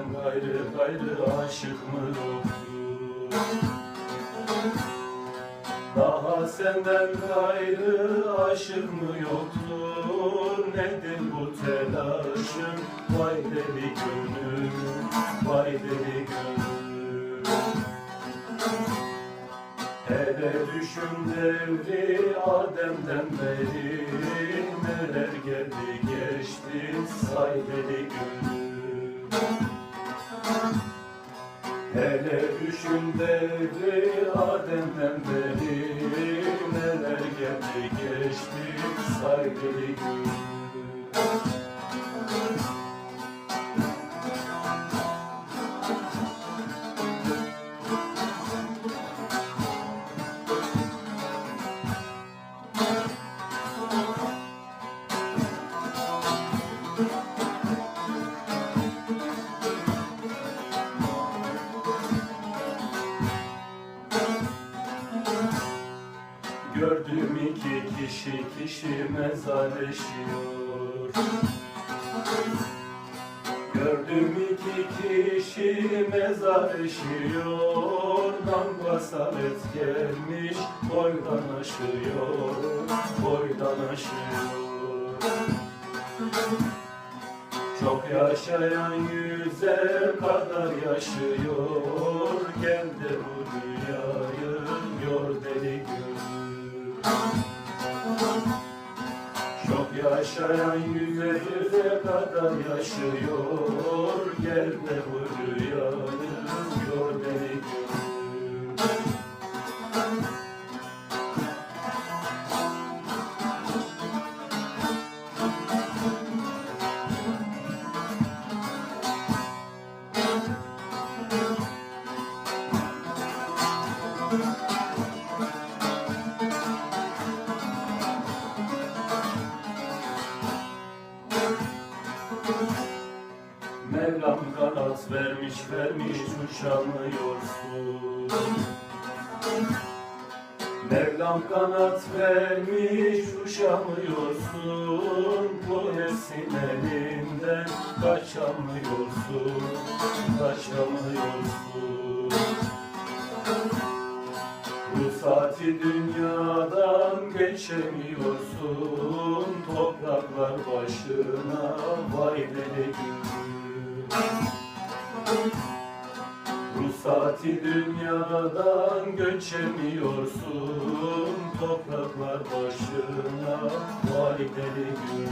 senden gayrı gayrı aşık mı yoktur? Daha senden gayrı aşık mı yoktur? Nedir bu telaşın? Vay deli gönül, vay deli gönül. Hele düşün devri Adem'den beri Neler geldi geçti say deli gönül Hele düşün devri Adem'den beri Neler geldi geçti say deli Gördüğüm iki kişi kişi mezarleşiyor. Gördüğüm iki kişi mezarleşiyor. Damga samet gelmiş boydan aşıyor Boydan aşıyor. Çok yaşayan yüze kadar yaşıyor yaşayan yüze kadar yaşıyor. Gel de bu dünyayı Kanat vermiş vermiş uçamıyorsun Mevlam kanat vermiş uçamıyorsun Bu nefsin elinden? Kaçamıyorsun Kaçamıyorsun. Bu saati dünyadan geçemiyorsun. Topraklar başına vay deli gül dünyadan göçemiyorsun Topraklar başına vay deli gül